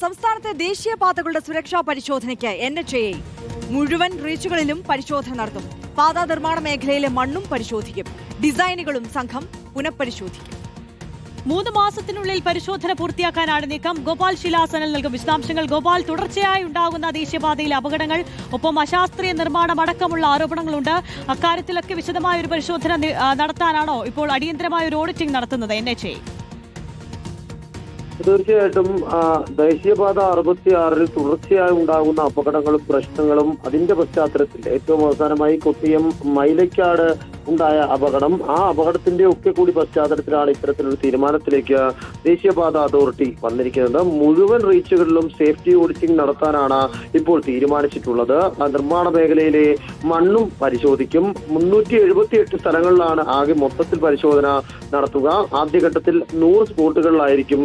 സംസ്ഥാനത്തെ ദേശീയപാതകളുടെ സുരക്ഷാ പരിശോധനയ്ക്ക് എൻ എച്ച് എ മുഴുവൻ റീച്ചുകളിലും പരിശോധന നടത്തും. പാതാ നിർമ്മാണ മേഖലയിലെ മണ്ണും പരിശോധിക്കും. ഡിസൈനുകളും സംഘം പുനഃപരിശോധിക്കും. മൂന്ന് മാസത്തിനുള്ളിൽ പരിശോധന പൂർത്തിയാക്കാനാണ് നീക്കം. ഗോപാൽ ശിലാസനൽ നൽകും വിശദാംശങ്ങൾ. ഗോപാൽ തുടർച്ചയായി ഉണ്ടാകുന്ന ദേശീയപാതയിലെ അപകടങ്ങൾ ഒപ്പം അശാസ്ത്രീയ നിർമ്മാണം അടക്കമുള്ള ആരോപണങ്ങളുണ്ട്. അക്കാര്യത്തിലൊക്കെ വിശദമായ ഒരു പരിശോധന നടത്താനാണോ ഇപ്പോൾ അടിയന്തരമായ ഒരു ഓഡിറ്റിംഗ് നടത്തുന്നത് എൻ എച്ച് തീർച്ചയായിട്ടും ദേശീയപാത അറുപത്തിയാറിൽ തുടർച്ചയായി ഉണ്ടാകുന്ന അപകടങ്ങളും പ്രശ്നങ്ങളും അതിന്റെ പശ്ചാത്തലത്തിൽ ഏറ്റവും അവസാനമായി കൊട്ടിയം മൈലക്കാട് ഉണ്ടായ അപകടം. ആ അപകടത്തിന്റെ ഒക്കെ കൂടി പശ്ചാത്തലത്തിലാണ് ഇത്തരത്തിലൊരു തീരുമാനത്തിലേക്ക് ദേശീയപാത അതോറിറ്റി വന്നിരിക്കുന്നത്. മുഴുവൻ റീച്ചുകളിലും സേഫ്റ്റി ഓഡിറ്റിംഗ് നടത്താനാണ് ഇപ്പോൾ തീരുമാനിച്ചിട്ടുള്ളത്. നിർമ്മാണ മേഖലയിലെ മണ്ണും പരിശോധിക്കും. മുന്നൂറ്റി എഴുപത്തി എട്ട് സ്ഥലങ്ങളിലാണ് ആകെ മൊത്തത്തിൽ പരിശോധന നടത്തുക. ആദ്യഘട്ടത്തിൽ നൂറ് സ്പോട്ടുകളിലായിരിക്കും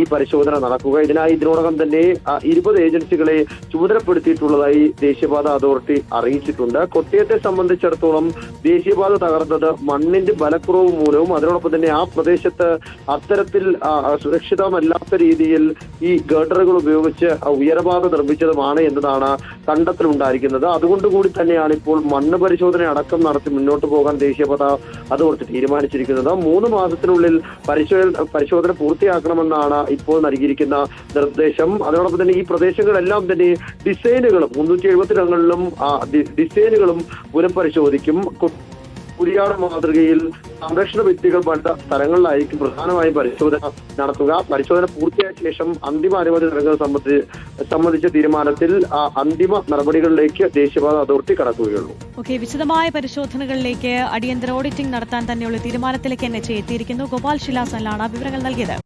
ഈ പരിശോധന നടക്കുക. ഇതിനായി ഇതിനോടകം തന്നെ ഇരുപത് ഏജൻസികളെ ചുമതലപ്പെടുത്തിയിട്ടുള്ളതായി ദേശീയപാത അതോറിറ്റി അറിയിച്ചിട്ടുണ്ട്. കൊട്ടിയത്തെ സംബന്ധിച്ചിടത്തോളം ദേശീയപാത തകർന്നത് മണ്ണിന്റെ ബലക്കുറവ് മൂലവും അതിനോടൊപ്പം തന്നെ ആ പ്രദേശത്ത് അത്തരത്തിൽ സുരക്ഷിതമല്ലാത്ത രീതിയിൽ ഈ ഗർഡറുകൾ ഉപയോഗിച്ച് ഉയരപാത നിർമ്മിച്ചതുമാണ് എന്നതാണ് കണ്ടെത്തലുണ്ടായിരിക്കുന്നത്. അതുകൊണ്ട് കൂടി തന്നെയാണ് ഇപ്പോൾ മണ്ണ് പരിശോധന അടക്കം നടത്തി മുന്നോട്ട് പോകാൻ ദേശീയപാത അതോറിറ്റി തീരുമാനിച്ചിരിക്കുന്നത്. മൂന്ന് മാസത്തിനുള്ളിൽ പരിശോധന പരിശോധന പൂർത്തിയാക്കണമെന്നാണ് ഇപ്പോൾ നൽകിയിരിക്കുന്ന നിർദ്ദേശം. അതോടൊപ്പം തന്നെ ഈ പ്രദേശങ്ങളെല്ലാം തന്നെ ഡിസൈനുകളും മുന്നൂറ്റി എഴുപത്തിരങ്ങളിലും ഡിസൈനുകളും പുനഃപരിശോധിക്കും. കുരിയാട് മാതൃകയിൽ സംരക്ഷണ ഭിത്തികൾ പണ്ട സ്ഥലങ്ങളിലായിരിക്കും പ്രധാനമായും പരിശോധന നടത്തുക. പരിശോധന പൂർത്തിയായ ശേഷം അന്തിമ അനുമതി നൽകുന്നത് സംബന്ധിച്ച് സംബന്ധിച്ച തീരുമാനത്തിൽ അന്തിമ നടപടികളിലേക്ക് ദേശീയപാത അതോറിറ്റി കടക്കുകയുള്ളൂ. ഓക്കെ വിശദമായ പരിശോധനകളിലേക്ക് അടിയന്തര ഓഡിറ്റിംഗ് നടത്താൻ തന്നെയുള്ള തീരുമാനത്തിലേക്ക് എൻ എച്ച് എത്തിയിരിക്കുന്നു. ഗോപാൽ ശിലാസനിലാണ് വിവരങ്ങൾ നൽകിയത്.